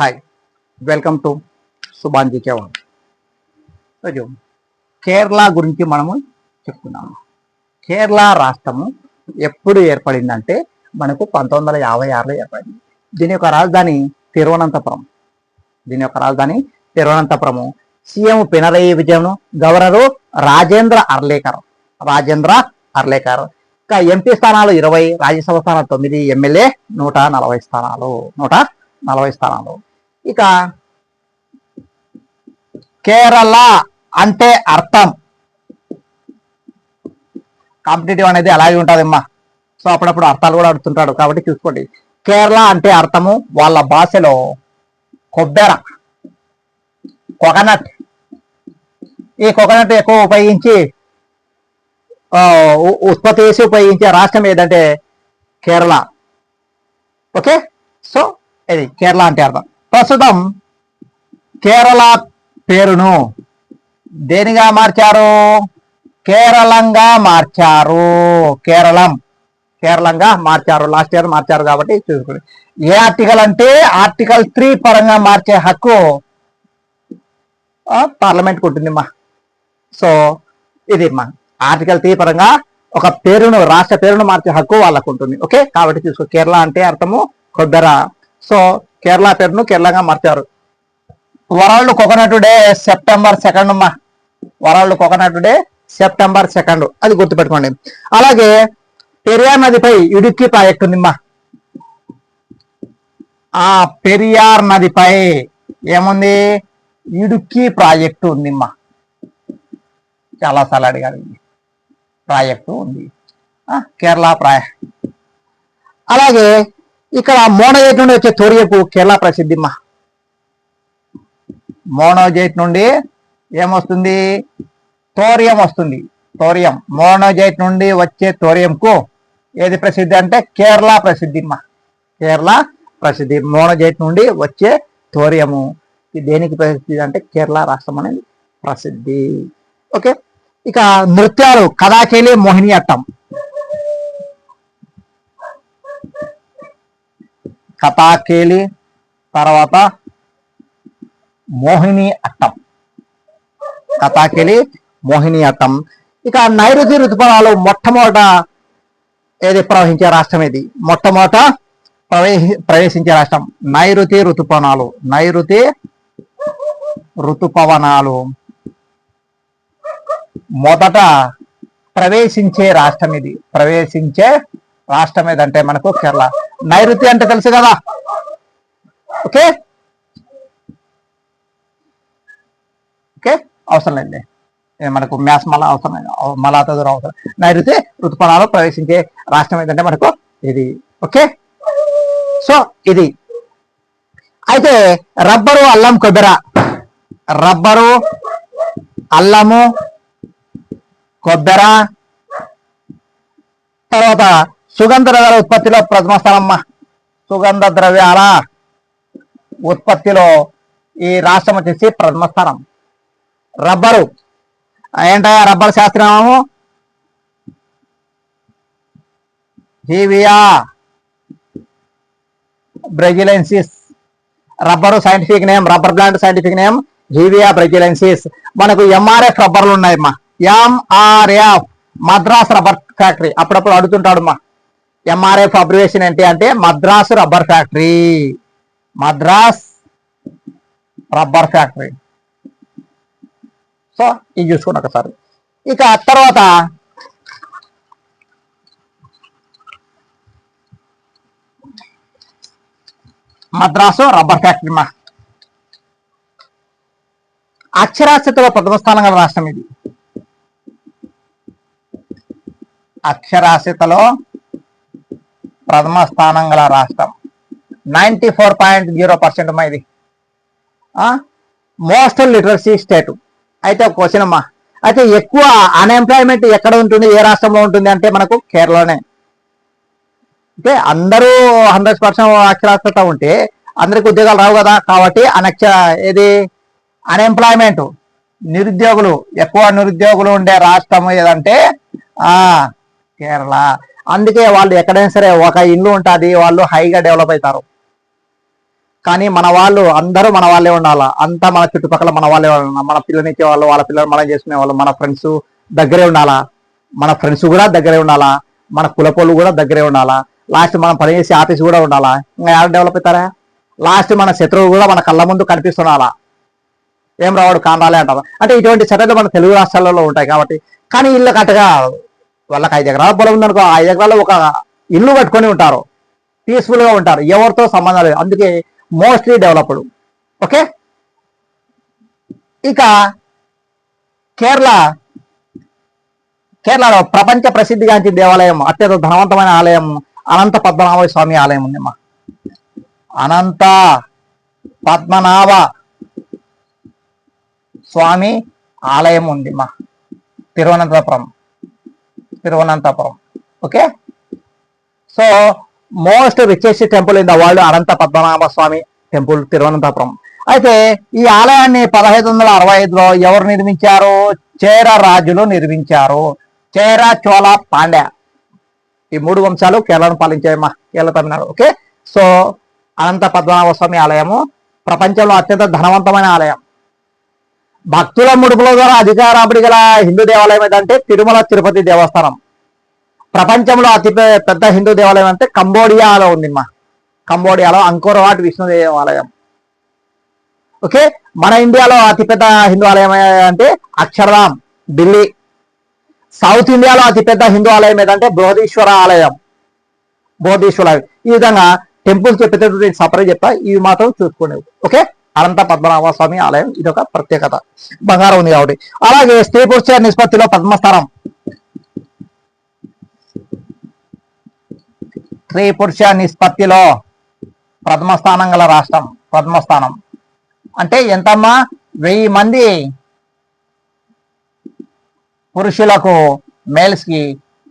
Hi welcome to Subhanji GK రోజు కేరళ గురించి మనము చెప్తున్నాము. కేరళ రాష్ట్రము ఎప్పుడు ఏర్పడిందంటే మనకు పంతొమ్మిది వందల యాభై ఆరులో ఏర్పడింది. దీని యొక్క రాజధాని తిరువనంతపురం. దీని యొక్క రాజధాని Thiruvananthapuram. CM Pinarayi Vijayan governor Rajendra Arlekar. Rajendra Arlekar. ఇంకా ఎంపీ స్థానాలు ఇరవై రాజ్యసభ స్థానాలు తొమ్మిది ఎమ్మెల్యే నూట నలభై స్థానాలు. నూట నలభై స్థానాలు. ఇక కేరళ అంటే అర్థం. కాంపిటేటివ్ అనేది అలాగే ఉంటుందమ్మా. సో అప్పుడప్పుడు అర్థాలు కూడా అడుగుతుంటాడు. కాబట్టి చూసుకోండి. కేరళ అంటే అర్థము వాళ్ళ భాషలో కొబ్బెర కోకోనట్. ఈ కోకోనట్ ఎక్కువ ఉపయోగించి ఉత్పత్తి చేసి ఉపయోగించే రాష్ట్రం ఏదంటే కేరళ. ఓకే? సో ఇది కేరళ అంటే అర్థం. ప్రస్తుతం కేరళ పేరును దేనిగా మార్చారు? కేరళంగా మార్చారు. కేరళం. కేరళంగా మార్చారు. లాస్ట్ ఇయర్ మార్చారు కాబట్టి చూసుకోండి. ఏ ఆర్టికల్ అంటే ఆర్టికల్ త్రీ పరంగా మార్చే హక్కు పార్లమెంట్ ఉంటుంది సో ఇది మా ఆర్టికల్ త్రీ పరంగా ఒక పేరును రాష్ట్ర పేరును మార్చే హక్కు వాళ్ళకు ఉంటుంది. ఓకే? కాబట్టి చూసుకో. కేరళ అంటే అర్థము కొబ్బెర. సో కేరళ పేరును కేరళగా మార్చారు. World coconut day September second అమ్మా. World coconut day September second. అది గుర్తుపెట్టుకోండి. అలాగే పెరియార్ నదిపై ఇడుక్కి ప్రాజెక్ట్ ఉందిమ్మా ఆ పెరియార్ నదిపై ఏముంది? ఇడుక్కి ప్రాజెక్టు ఉందిమ్మా. చాలా సార్లు అడిగారు. ప్రాజెక్టు ఉంది. ఆ, కేరళ ప్రాజెక్ట్ అలాగే ఇక్కడ మోనోజైట్ నుండి వచ్చే తోరియకు కేరళ ప్రసిద్ధిమ్మ మోనోజైట్ నుండి ఏమొస్తుంది? తోరియం వస్తుంది. తోరియం. మోనోజైట్ నుండి వచ్చే తోరియంకు ఏది ప్రసిద్ధి అంటే కేరళ ప్రసిద్ధిమ్మ కేరళ ప్రసిద్ధి. మోనోజైట్ నుండి వచ్చే తోరియము. ఇది దేనికి ప్రసిద్ధి అంటే కేరళ రాష్ట్రం అనేది ప్రసిద్ధి. ఓకే? ఇక నృత్యాలు. కథాకేలి మోహిని అట్టం. కథాకేలి తర్వాత మోహిని అట్టం. కథాకేళి మోహిని అట్టం. ఇక నైరుతి ఋతుపవనాలు మొట్టమొదట ఏది ప్రవహించే రాష్ట్రం ఇది మొట్టమొదట ప్రవేశి ప్రవేశించే రాష్ట్రం నైరుతి ఋతుపవనాలు. నైరుతి ఋతుపవనాలు. మొదట ప్రవేశించే రాష్ట్రం ఇది. ప్రవేశించే రాష్ట్రం ఏదంటే మనకు కేరళ. నైరుతి అంటే తెలుసు కదా? ఓకే? ఓకే? అవసరం లేదండి మనకు మ్యాథ్స్ మళ్ళా అవసరం మలాతదురు మళ్ళా అవసరం నైరుతి ఋతుపణాలు ప్రవేశించే రాష్ట్రం ఏంటంటే మనకు ఇది. ఓకే? సో ఇది. అయితే రబ్బరు అల్లం కొబ్బెర. రబ్బరు అల్లము కొబ్బెర. తర్వాత సుగంధ ద్రవ్యాల ఉత్పత్తిలో ప్రథమ స్థానమ్మ. సుగంధ ద్రవ్యాల ఉత్పత్తిలో ఈ రాష్ట్రం వచ్చేసి ప్రథమ స్థానం. రబ్బరు. ఏంటయ్యా rubber శాస్త్రనామము? Hevea brasiliensis. Rubber scientific name rubber plant scientific name Hevea brasiliensis. మనకు ఎంఆర్ఎఫ్ రబ్బర్లు ఉన్నాయమ్మా. MRF Madras rubber factory. అప్పుడప్పుడు అడుగుతుంటాడు మా ఎంఆర్ఎఫ్ అబ్రివేషన్ ఏంటి అంటే Madras rubber factory Madras rubber factory so ఇది చూసుకోండి ఒకసారి. ఇక తర్వాత మద్రాసు రబ్బర్ ఫ్యాక్టరీ మా. అక్షరాస్యతలో ప్రథమ స్థానం గల రాష్ట్రం ఇది. అక్షరాస్యతలో ప్రథమ స్థానం గల రాష్ట్రం. Ninety four point zero percent అమ్మా ఇది. మోస్ట్ లిటరసీ స్టేట్ అయితే క్వశ్చన్ అమ్మా. అయితే ఎక్కువ అన్ఎంప్లాయ్మెంట్ ఎక్కడ ఉంటుంది? ఏ రాష్ట్రంలో ఉంటుంది అంటే మనకు కేరళనే అంటే అందరూ హండ్రెడ్ పర్సెంట్ అక్షరాస్యత ఉంటే అందరికి ఉద్యోగాలు రావు కదా? కాబట్టి అనక్ష ఏది? అన్ఎంప్లాయ్మెంట్ నిరుద్యోగులు. ఎక్కువ నిరుద్యోగులు ఉండే రాష్ట్రం ఏదంటే కేరళ. అందుకే వాళ్ళు ఎక్కడైనా సరే ఒక ఇల్లు ఉంటుంది వాళ్ళు హైగా డెవలప్ అవుతారు. కానీ మన వాళ్ళు అందరూ మన వాళ్ళే ఉండాలా? అంతా మన చుట్టుపక్కల మన వాళ్ళే ఉండాలి? మన పిల్లనిచ్చే వాళ్ళు వాళ్ళ పిల్లలు మనం చేసుకునే వాళ్ళు మన ఫ్రెండ్స్ దగ్గరే ఉండాలా? మన ఫ్రెండ్స్ కూడా దగ్గరే ఉండాలా? మన కులపోళ్ళు కూడా దగ్గరే ఉండాలా? లాస్ట్ మనం పనిచేసే ఆఫీస్ కూడా ఉండాలా? ఇంకా ఎవరు డెవలప్ అవుతారా? లాస్ట్ మన శత్రువు కూడా మన కళ్ళ ముందు కనిపిస్తున్నాలా? ఏం రావాడు కానాలే అంటారు. అంటే ఇటువంటి చర్యలు మన తెలుగు రాష్ట్రాలలో ఉంటాయి కాబట్టి. కానీ ఇల్లు కట్టగా వాళ్ళకి ఐదు ఎకరాల పొలం ఉందనుకో ఆ ఐదు ఎకరాల్లో ఒక ఇల్లు కట్టుకొని ఉంటారు. పీస్ఫుల్గా ఉంటారు. ఎవరితో సంబంధం లేదు. అందుకే మోస్ట్లీ డెవలప్డ్ ఓకే ఇక కేరళ కేరళలో ప్రపంచ ప్రసిద్ధిగాంచిన దేవాలయం అత్యంత ధనవంతమైన ఆలయం అనంత పద్మనాభ స్వామి ఆలయం ఉందమ్మా. అనంత పద్మనాభ స్వామి ఆలయం ఉంది మా Thiruvananthapuram. Thiruvananthapuram okay so most richest temple in the world Anantha Padmanabha Swamy temple Thiruvananthapuram. అయితే ఈ ఆలయాన్ని పదహైదు వందల అరవై ఐదులో ఎవరు నిర్మించారు? చేర రాజులు నిర్మించారు. చేర చోళ పాండ్య. ఈ మూడు వంశాలు కేరళను పాలించాయమ్మా కేరళ తమిళనాడు. ఓకే సో అనంత పద్మనాభ స్వామి ఆలయము ప్రపంచంలో అత్యంత ధనవంతమైన ఆలయం. భక్తుల ముడుపుల ద్వారా అధికారాబడి గల హిందూ దేవాలయం ఏదంటే తిరుమల తిరుపతి దేవస్థానం. ప్రపంచంలో అతి పెద్ద హిందూ దేవాలయం అంటే కంబోడియాలో ఉంది మా కంబోడియాలో అంకోర్వాట్ విష్ణు దేవాలయం. ఓకే? మన ఇండియాలో అతిపెద్ద హిందూ ఆలయం అంటే అక్షరధామ్ ఢిల్లీ. సౌత్ ఇండియాలో అతిపెద్ద హిందూ ఆలయం ఏదంటే బృహదీశ్వర ఆలయం. బోధేశ్వర ఈ విధంగా టెంపుల్ నేను సపరేట్ చెప్తా ఇవి మాత్రం చూసుకోండి. ఓకే? అనంత పద్మనాభ స్వామి ఆలయం. ఇది ఒక ప్రత్యేకత. బంగారం ఉంది కాబట్టి. అలాగే స్త్రీ పురుష నిష్పత్తిలో పద్మస్థానం స్త్రీ పురుష నిష్పత్తిలో పద్మస్థానం గల రాష్ట్రం. పద్మస్థానం అంటే ఎంతమ్మా? వెయ్యి మంది పురుషులకు మేల్స్కి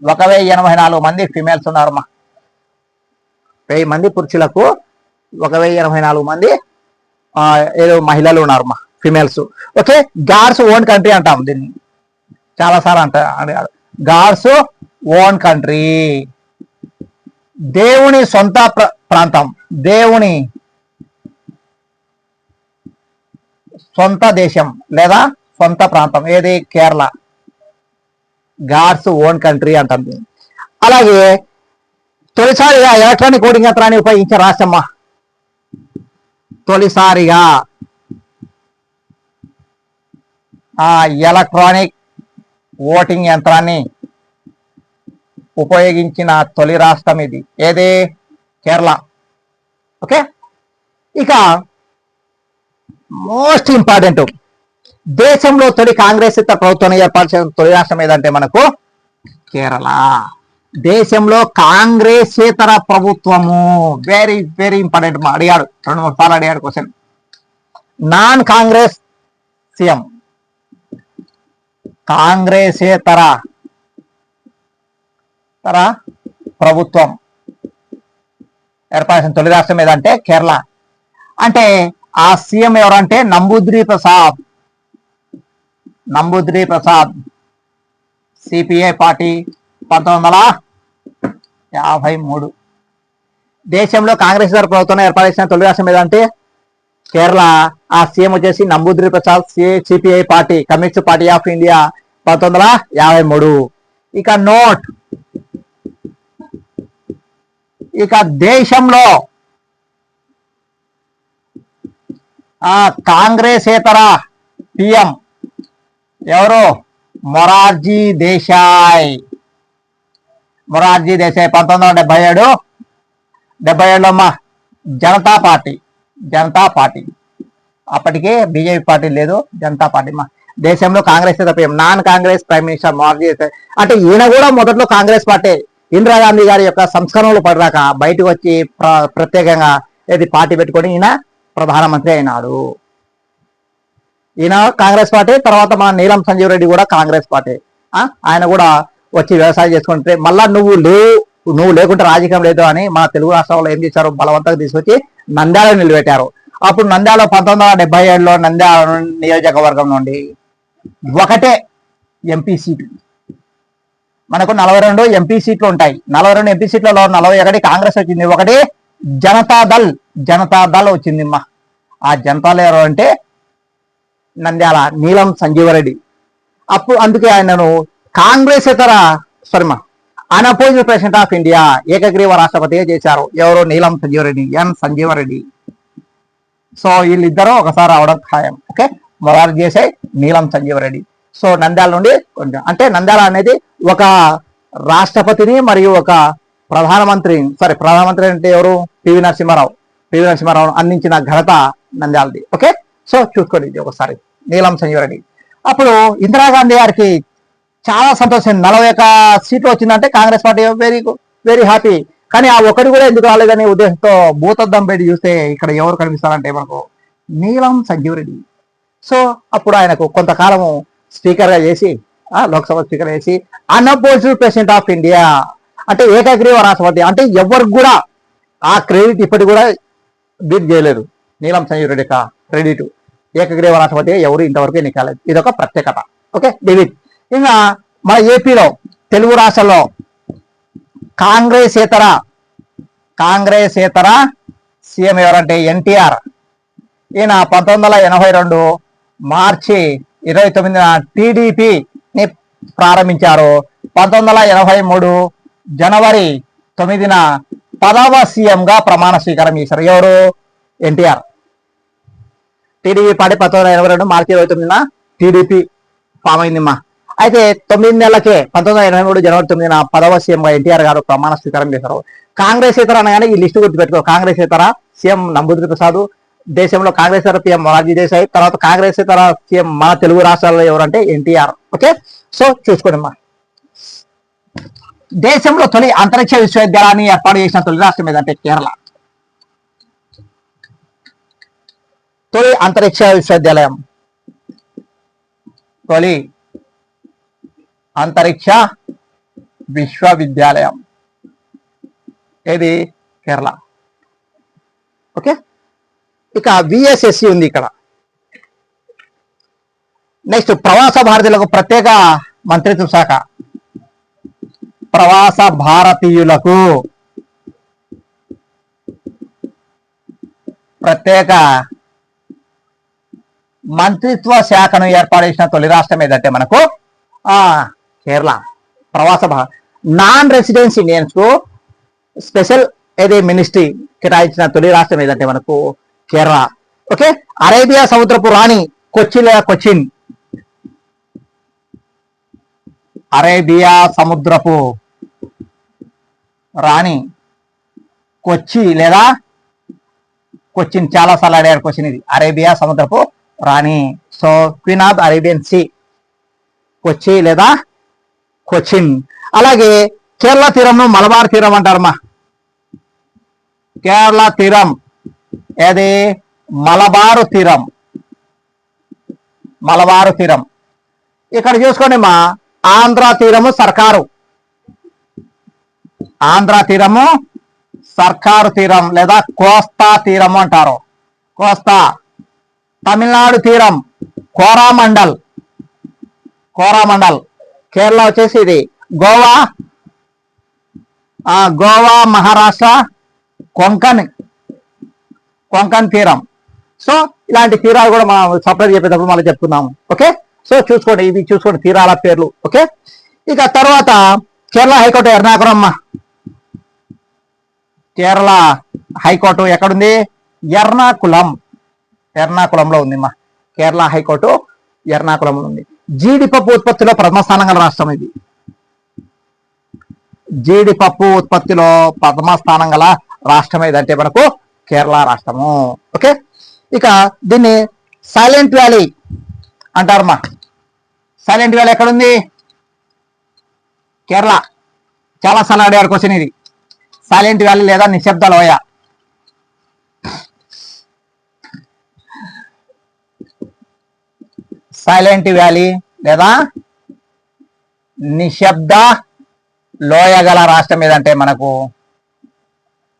ఒక వెయ్యి ఎనభై నాలుగు మంది ఫిమేల్స్ ఉన్నారమ్మా. వెయ్యి మంది పురుషులకు ఒక వెయ్యి ఎనభై నాలుగు మంది ఏదో మహిళలు ఉన్నారు మా females okay god's own country అంటాం దీన్ని. చాలా సార్లు అంట గాడ్స్ ఓన్ కంట్రీ దేవుని సొంత ప్రాంతం. దేవుని సొంత దేశం లేదా సొంత ప్రాంతం. ఏది? కేరళ. గాడ్స్ ఓన్ కంట్రీ అంటాం దీన్ని. అలాగే తొలిసారిగా ఎలక్ట్రానిక్ ఓటింగ్ యంత్రాన్ని ఉపయోగించే రాష్ట్రమ్మా తొలిసారిగా. ఆ ఎలక్ట్రానిక్ ఓటింగ్ యంత్రాన్ని ఉపయోగించిన తొలి రాష్ట్రం ఇది. ఏది? కేరళ. ఓకే? ఇక మోస్ట్ ఇంపార్టెంట్. దేశంలో తొలి కాంగ్రెస్ ఇతర ప్రభుత్వాన్ని ఏర్పాటు చేసిన తొలి రాష్ట్రం ఏదంటే మనకు కేరళ. దేశంలో కాంగ్రెసేతర ప్రభుత్వము. వెరీ వెరీ ఇంపార్టెంట్ అడిగాడు. రెండు మూడు సార్లు అడిగాడు క్వశ్చన్ నాన్ కాంగ్రెస్ సీఎం. కాంగ్రెసేతర తర ప్రభుత్వం. ఏర్పడాల్సిన తొలి రాష్ట్రం ఏదంటే కేరళ. అంటే ఆ సీఎం ఎవరంటే నంబూద్రి ప్రసాద్. నంబూద్రి ప్రసాద్. సిపిఐ పార్టీ పంతొమ్మిది వందల? యాభై మూడు. దేశంలో కాంగ్రెస్ గారి ప్రభుత్వం ఏర్పాటు తొలి రాష్ట్రం ఏదంటే కేరళ. ఆ సీఎం వచ్చేసి Namboodiri Prasad CPI party communist party of India. పంతొమ్మిది వందల యాభై మూడు. ఇక నోట్. ఇక దేశంలో ఆ కాంగ్రెసేతర పిఎం ఎవరు? మొరార్జీ దేశాయ్. మొరార్జీ దేశాయ్ పంతొమ్మిది వందల డెబ్బై ఏడు. డెబ్బై ఏడులో మా జనతా పార్టీ జనతా పార్టీ. అప్పటికే బీజేపీ పార్టీ లేదు జనతా పార్టీ మా దేశంలో Congress PM non Congress prime minister Morarji Desai. అంటే ఈయన కూడా మొదట్లో కాంగ్రెస్ పార్టీ ఇందిరాగాంధీ గారి యొక్క సంస్కరణలు పడినాక బయటకు వచ్చి ప్ర- ప్రత్యేకంగా ఇది పార్టీ పెట్టుకొని ఈయన ప్రధానమంత్రి అయినాడు. ఈయన కాంగ్రెస్ పార్టీ తర్వాత మన నీలం సంజీవ్ రెడ్డి కూడా కాంగ్రెస్ పార్టీ. ఆయన కూడా వచ్చి వ్యవసాయం చేసుకుంటే మళ్ళా నువ్వు లేవు నువ్వు లేకుంటే రాజకీయం లేదు అని మన తెలుగు రాష్ట్రాల్లో ఏం చేశారు బలవంతంగా తీసుకొచ్చి నంద్యాల నిలబెట్టారు. అప్పుడు నంద్యాల పంతొమ్మిది వందల డెబ్బై ఏడులో నంద్యాల నియోజకవర్గం నుండి ఒకటే ఎంపీ సీటు. మనకు నలభై రెండు ఎంపీ సీట్లు ఉంటాయి. నలభై రెండు ఎంపీ సీట్లలో నలభై ఒకటి కాంగ్రెస్ వచ్చింది. ఒకటి జనతాదళ్ జనతాదళ్ వచ్చిందిమ్మా. ఆ జనతాలు ఎవరు అంటే నంద్యాల నీలం సంజీవరెడ్డి. అప్పుడు అందుకే ఆయనను కాంగ్రెస్ ఇతర సారీమా అన్అపోజిడ్ ప్రెసిడెంట్ ఆఫ్ ఇండియా ఏకగ్రీవ రాష్ట్రపతిగా చేశారు. ఎవరు? నీలం సంజీవరెడ్డి ఎన్ సంజీవరెడ్డి. సో వీళ్ళిద్దరూ ఒకసారి అవడం ఖాయం. ఓకే? మొదలు చేసే నీలం సంజీవరెడ్డి. సో నంద్యాల నుండి కొంచెం అంటే నంద్యాల అనేది ఒక రాష్ట్రపతిని మరియు ఒక ప్రధానమంత్రి సారీ ప్రధానమంత్రి అంటే ఎవరు? పివి నరసింహారావు. పివి నరసింహారావు అందించిన ఘనత నంద్యాలది. ఓకే? సో చూసుకోండి ఇది ఒకసారి. నీలం సంజీవరెడ్డి. అప్పుడు ఇందిరాగాంధీ గారికి చాలా సంతోషం. నలభై ఒక్క సీట్లు వచ్చిందంటే Congress party very very happy కానీ ఆ ఒకటి కూడా ఎందుకు రాలేదనే ఉద్దేశంతో భూతద్దం పెట్టి చూస్తే ఇక్కడ ఎవరు కనిపిస్తారంటే మనకు నీలం సంజీవరెడ్డి. సో అప్పుడు ఆయనకు కొంతకాలము స్పీకర్గా చేసి లోక్సభ స్పీకర్ చేసి అన్అపోజిడ్ ప్రెసిడెంట్ ఆఫ్ ఇండియా అంటే ఏకగ్రీవ రాష్ట్రపతి. అంటే ఎవరికి కూడా ఆ క్రెడిట్ ఇప్పటికి కూడా బీట్ చేయలేదు. నీలం సంజీవ్ రెడ్డి యొక్క క్రెడిట్. ఏకగ్రీవ రాష్ట్రపతి ఎవరు ఇంతవరకు ఎన్నికలేదు. ఇదొక ప్రత్యేకత. ఓకే డేవిడ్ ఇంకా మన ఏపీలో తెలుగు రాష్ట్రంలో కాంగ్రెస్ ఇతర కాంగ్రెస్ ఇతర సీఎం ఎవరంటే ఎన్టీఆర్. ఈయన పంతొమ్మిది వందల ఎనభై రెండు మార్చి ఇరవై తొమ్మిదిన టీడీపీని ప్రారంభించారు. పంతొమ్మిది వందల ఎనభై మూడు జనవరి తొమ్మిదిన పదవ సీఎంగా ప్రమాణ స్వీకారం చేశారు. ఎవరు? ఎన్టీఆర్. టీడీపీ పార్టీ పంతొమ్మిది వందల ఎనభై రెండు మార్చి ఇరవై తొమ్మిదిన టీడీపీ ఫామ్ అయిందిమ్మా అయితే తొమ్మిది నెలలకే పంతొమ్మిది వందల ఎనభై మూడు జనవరి తొమ్మిదిన పదవ సీఎం ఎన్టీఆర్ గారు ప్రమాణ స్వీకారం చేశారు. కాంగ్రెస్ ఇతర అనగానే ఈ లిస్టు గుర్తుపెట్టుకో. కాంగ్రెస్ ఇతర సీఎం నంబూద్రి ప్రసాద్ దేశంలో కాంగ్రెస్ ఇతర సీఎం మొరార్జీ దేశాయి తర్వాత కాంగ్రెస్ ఇతర సీఎం మన తెలుగు రాష్ట్రాల్లో ఎవరంటే ఎన్టీఆర్. ఓకే? సో చూసుకోండి అమ్మా దేశంలో తొలి అంతరిక్ష విశ్వవిద్యాలయాన్ని ఏర్పాటు చేసిన తొలి రాష్ట్రం ఏదంటే కేరళ. తొలి అంతరిక్ష విశ్వవిద్యాలయం. తొలి అంతరిక్ష విశ్వవిద్యాలయం. ఏది? కేరళ. ఓకే? ఇక విఎస్ఎస్సి ఉంది ఇక్కడ. నెక్స్ట్ ప్రవాస భారతీయులకు ప్రత్యేక మంత్రిత్వ శాఖ. ప్రవాస భారతీయులకు ప్రత్యేక మంత్రిత్వ శాఖను ఏర్పాటు చేసిన తొలి రాష్ట్రం ఏదంటే మనకు ఆ కేరళ ప్రవాస నాన్ రెసిడెన్స్ ఇండియన్స్కు స్పెషల్ ఏదే మినిస్ట్రీ కేటాయించిన తొలి రాష్ట్రం ఏదంటే మనకు కేరళ. ఓకే అరేబియా సముద్రపు రాణి కొచ్చి లేదా కొచ్చిన్. అరేబియా సముద్రపు రాణి కొచ్చి లేదా కొచ్చిన్ చాలా సార్లు అడిగారు క్వశ్చన్ ఇది. అరేబియా సముద్రపు రాణి. So queen of Arabian sea Kochi లేదా కొచ్చిన్. అలాగే కేరళ తీరంను మలబార్ తీరం అంటారమ్మా. కేరళ తీరం. ఏది? మలబారు తీరం. మలబారు తీరం. ఇక్కడ చూసుకోండి మా ఆంధ్ర తీరము సర్కారు. ఆంధ్ర తీరము సర్కారు తీరం లేదా కోస్తా తీరము అంటారు. కోస్తా. తమిళనాడు తీరం కోరామండల్. కోరామండల్. కేరళ వచ్చేసి ఇది గోవా. గోవా మహారాష్ట్ర కొంకణ్ కొంకణ్ తీరం. సో ఇలాంటి తీరాలు కూడా మనం సపరేట్ చెప్పేటప్పుడు మళ్ళీ చెప్తున్నాము ఓకే? సో చూసుకోండి ఇవి చూసుకోండి తీరాల పేర్లు. ఓకే? ఇక తర్వాత Kerala high court Ernakulam Kerala high court ఎక్కడుంది? ఎర్నాకుళం. ఎర్నాకుళంలో ఉందిమ్మా. కేరళ హైకోర్టు ఎర్నాకుళంలో ఉంది. జీడిపప్పు ఉత్పత్తిలో ప్రథమ స్థానం గల రాష్ట్రం ఇది. జీడిపప్పు ఉత్పత్తిలో ప్రథమ స్థానం గల రాష్ట్రం ఏదంటే మనకు కేరళ రాష్ట్రము. ఓకే? ఇక దీన్ని సైలెంట్ వ్యాలీ అంటారమ్మా సైలెంట్ వ్యాలీ ఎక్కడుంది? కేరళ. చాలా సార్లు అడిగారు క్వశ్చన్ ఇది. సైలెంట్ వ్యాలీ లేదా నిశ్శబ్ద లోయ. సైలెంట్ వ్యాలీ లేదా నిశ్శబ్ద లోయ గల రాష్ట్రం ఏదంటే మనకు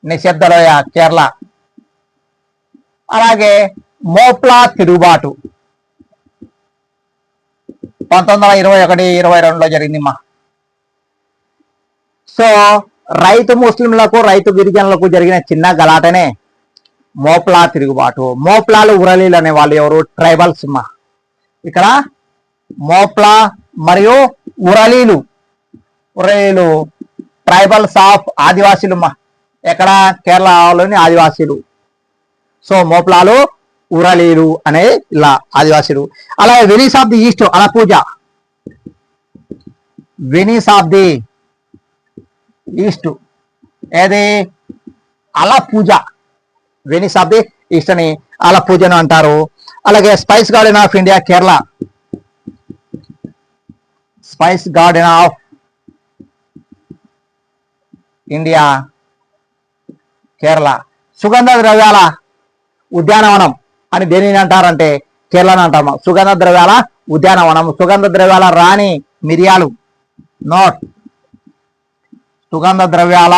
నిశ్శబ్ద లోయ కేరళ. అలాగే మోప్లా తిరుగుబాటు పంతొమ్మిది వందల ఇరవై ఒకటి ఇరవై రెండులో జరిగింది మా. సో రైతు ముస్లింలకు రైతు గిరిజనులకు జరిగిన చిన్న గలాటనే మోప్లా తిరుగుబాటు. మోప్లాలు ఉరలీలు అనే వాళ్ళు ఎవరు? ట్రైబల్స్ మా. ఇక్కడ మోప్లా మరియు ఉరలీలు. ఉరలీలు ట్రైబల్స్ ఆఫ్ ఆదివాసీలు ఎక్కడ? కేరళలోని ఆదివాసీలు. సో మోప్లాలు ఉరలీలు అనే ఇలా ఆదివాసీలు. అలాగే Venice of the east Alappuzha Venice of the east. ఏది? Alappuzha Venice of the east అని అలా పూజను అంటారు. అలాగే spice garden of India Kerala spice garden of India Kerala సుగంధ ద్రవ్యాల ఉద్యానవనం అని దేనిని అంటారంటే కేరళని అంటాము. సుగంధ ద్రవ్యాల ఉద్యానవనం సుగంధ ద్రవ్యాల రాణి మిరియాలు. నోట్ సుగంధ ద్రవ్యాల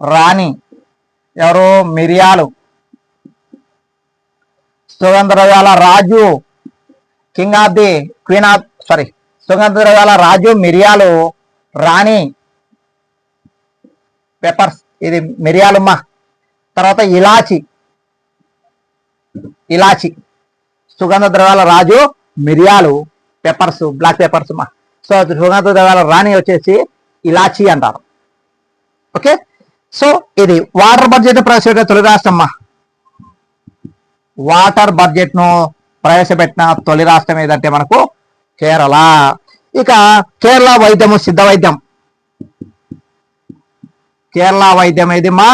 రాణి. ఎవరు? మిరియాలు. సుగంధ ద్రవ్యాల రాజు king of the queen of sorry సుగంధ ద్రవ్యాల రాజు మిరియాలు రాణి పెప్పర్స్ ఇది మిరియాలుమ్మ తర్వాత ఇలాచి ఇలాచి సుగంధ ద్రవ్యాల రాజు మిరియాలు పెప్పర్స్ బ్లాక్ పెప్పర్స్ అమ్మా సో సుగంధ ద్రవ్యాల రాణి వచ్చేసి ఇలాచి అంటారు. ఓకే? సో ఇది వాటర్ బడ్జెట్ ప్రవేశపెట్టే తొలి రాష్ట్రం అమ్మా వాటర్ బడ్జెట్ను ప్రవేశపెట్టిన తొలి రాష్ట్రం ఏదంటే మనకు కేరళ. ఇక కేరళ వైద్యము సిద్ధ వైద్యం. కేరళ వైద్యం ఏది మా?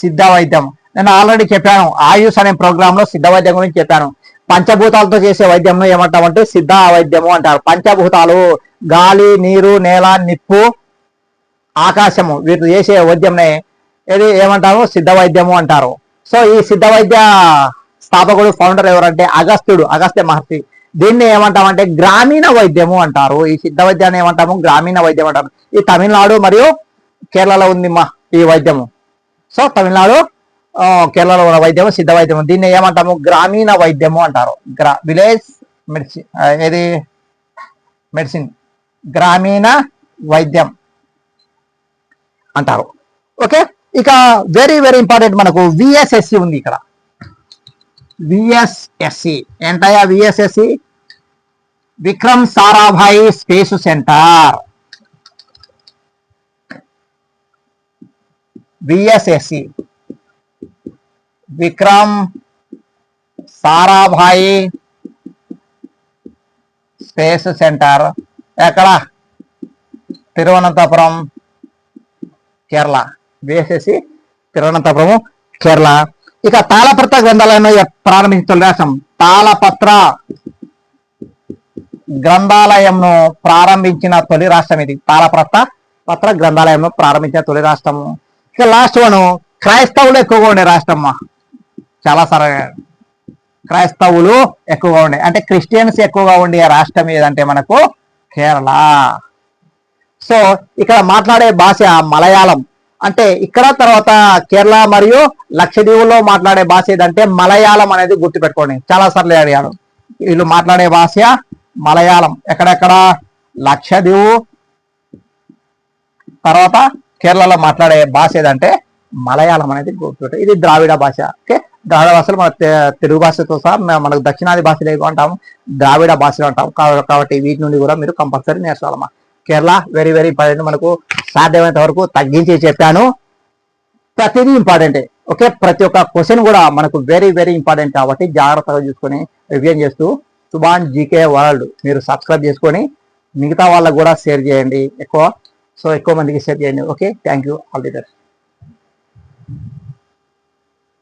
సిద్ధ వైద్యం. నేను ఆల్రెడీ చెప్పాను ఆయుష్ అనే ప్రోగ్రామ్లో సిద్ధ వైద్యం గురించి చెప్పాను. పంచభూతాలతో చేసే వైద్యం ఏమంటామంటే సిద్ధ వైద్యము అంటారు. పంచభూతాలు గాలి నీరు నేల నిప్పు ఆకాశము వీటి చేసే వైద్యంనే ఇది ఏమంటారు? సిద్ధ వైద్యము అంటారు. సో ఈ సిద్ధ వైద్య స్థాపకుడు ఫౌండర్ ఎవరంటే అగస్త్యుడు అగస్త్య మహర్షి. దీన్ని ఏమంటామంటే గ్రామీణ వైద్యము అంటారు. ఈ సిద్ధ వైద్యాన్ని ఏమంటాము? గ్రామీణ వైద్యం అంటారు. ఈ తమిళనాడు మరియు కేరళలో ఉంది మా ఈ వైద్యము. సో తమిళనాడు కేరళలో ఉన్న వైద్యము సిద్ధ వైద్యము. దీన్ని ఏమంటాము? గ్రామీణ వైద్యము అంటారు. గ్రా విలేజ్ మెడిసిన్ ఏది? మెడిసిన్. గ్రామీణ వైద్యం అంటారు. ఓకే? ఇక వెరీ వెరీ ఇంపార్టెంట్ మనకు విఎస్ఎస్సి ఉంది ఇక్కడ. విఎస్ఎస్సి ఏంటయ్యా VSSC Vikram Sarabhai space centre. VSSC Vikram Sarabhai space centre. ఎక్కడ? తిరువనంతపురం కేరళ. వేసేసి తిరువనంతపురము కేరళ. ఇక తాళపత్ర గ్రంథాలయంలో ప్రారంభించిన తొలి రాష్ట్రం తాళపత్ర గ్రంథాలయంను ప్రారంభించిన తొలి రాష్ట్రం ఇది. తాళపత్ర పత్ర గ్రంథాలయంను ప్రారంభించిన తొలి రాష్ట్రము. ఇక లాస్ట్ వన్ క్రైస్తవులు ఎక్కువగా ఉండే రాష్ట్రం. చాలా సరగా క్రైస్తవులు ఎక్కువగా ఉండే అంటే క్రిస్టియన్స్ ఎక్కువగా ఉండే రాష్ట్రం ఏదంటే మనకు కేరళ. సో ఇక్కడ మాట్లాడే భాష మలయాళం. అంటే ఇక్కడ తర్వాత కేరళ మరియు లక్షద్వీపులో మాట్లాడే భాష ఏదంటే మలయాళం అనేది గుర్తుపెట్టుకోండి. చాలా సార్లు అడిగాడు వీళ్ళు మాట్లాడే భాష మలయాళం. ఎక్కడెక్కడ? లక్షద్వీపు. తర్వాత కేరళలో మాట్లాడే భాష ఏదంటే మలయాళం అనేది గుర్తుపెట్టు ఇది ద్రావిడ భాష. ఓకే? ద్రావిడ భాషలు మన తెలుగు భాషతో సహా మనకు దక్షిణాది భాషలు ఏవి అంటాము. ద్రావిడ భాషలు అంటాం కాబట్టి వీటి నుండి కూడా మీరు కంపల్సరీ నేర్చుకోవాలమ్మా. కేరళ వెరీ వెరీ ఇంపార్టెంట్ మనకు సాధ్యమైనంత వరకు తగ్గించి చెప్పాను. ప్రతిదీ ఇంపార్టెంటే ఓకే ప్రతి ఒక్క క్వశ్చన్ కూడా మనకు వెరీ వెరీ ఇంపార్టెంట్ కాబట్టి జాగ్రత్తగా చూసుకొని రివ్యూన్ చేస్తూ సుభాన్ జీకే వరల్డ్ మీరు సబ్స్క్రైబ్ చేసుకొని మిగతా వాళ్ళకు కూడా షేర్ చేయండి. ఎక్కువ సో ఎక్కువ మందికి షేర్ చేయండి. Okay thank you all the best